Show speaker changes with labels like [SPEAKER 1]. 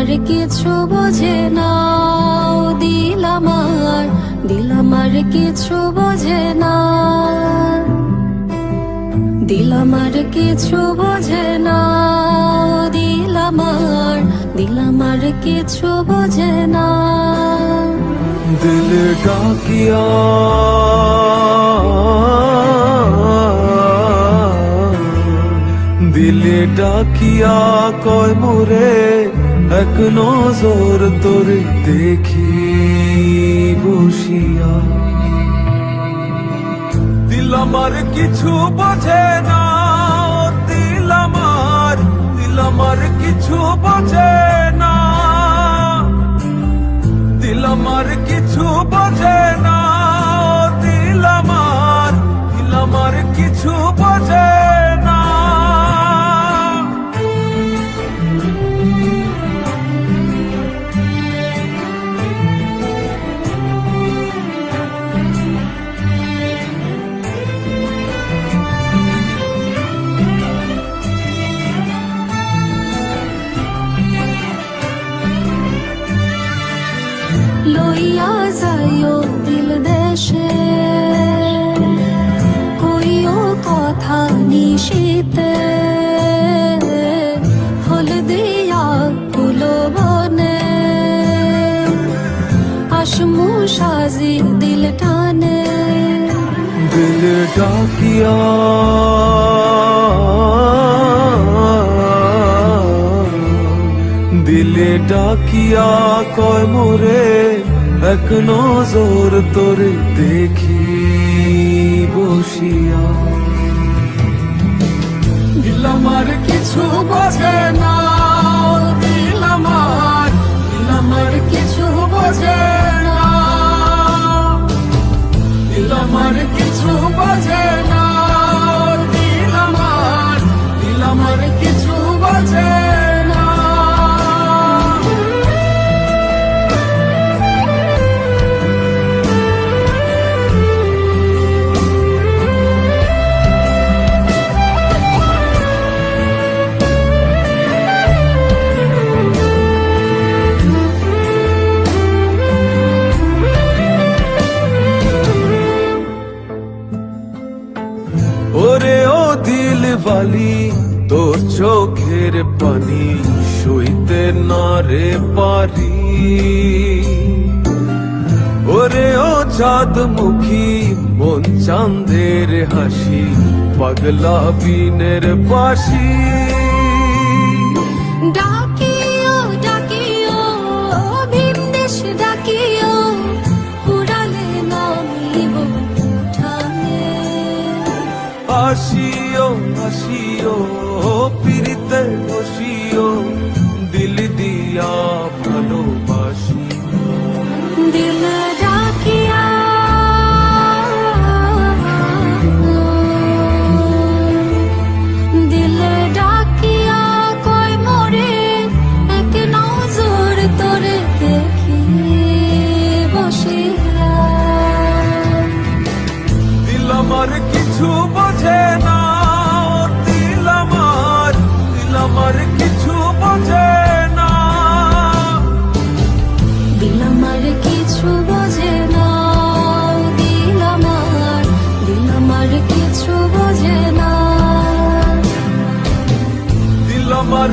[SPEAKER 1] আর কিছু বোঝে না দিল আমার দিল আমার কিছু বোঝে না দিল আমার কিছু বোঝে না দিল আমার দিল আমার কিছু বোঝে না
[SPEAKER 2] দিল ডাকিয়া। দিল ডাকিয়া কয় মোরে এক নজর তোরে দেখি বসিয়া। দিল আমার কিছু বোঝে না, দিল আমার দিল আমার কিছু বোঝে না। দিল ডাকিয়া দিলে ডাকিয়া কয় মোরে, এক নজর তোরে দেখি বসিয়া। দিল আমার কিছু বোঝে না। বালি তোর চোখের পানি সইতে না রে পারি ওরে ও চাঁদ মুখী মন চাঁদের হাসি পাগলা বিনের বাসি vacío. আমার কিছু বোঝে না। দিল আমার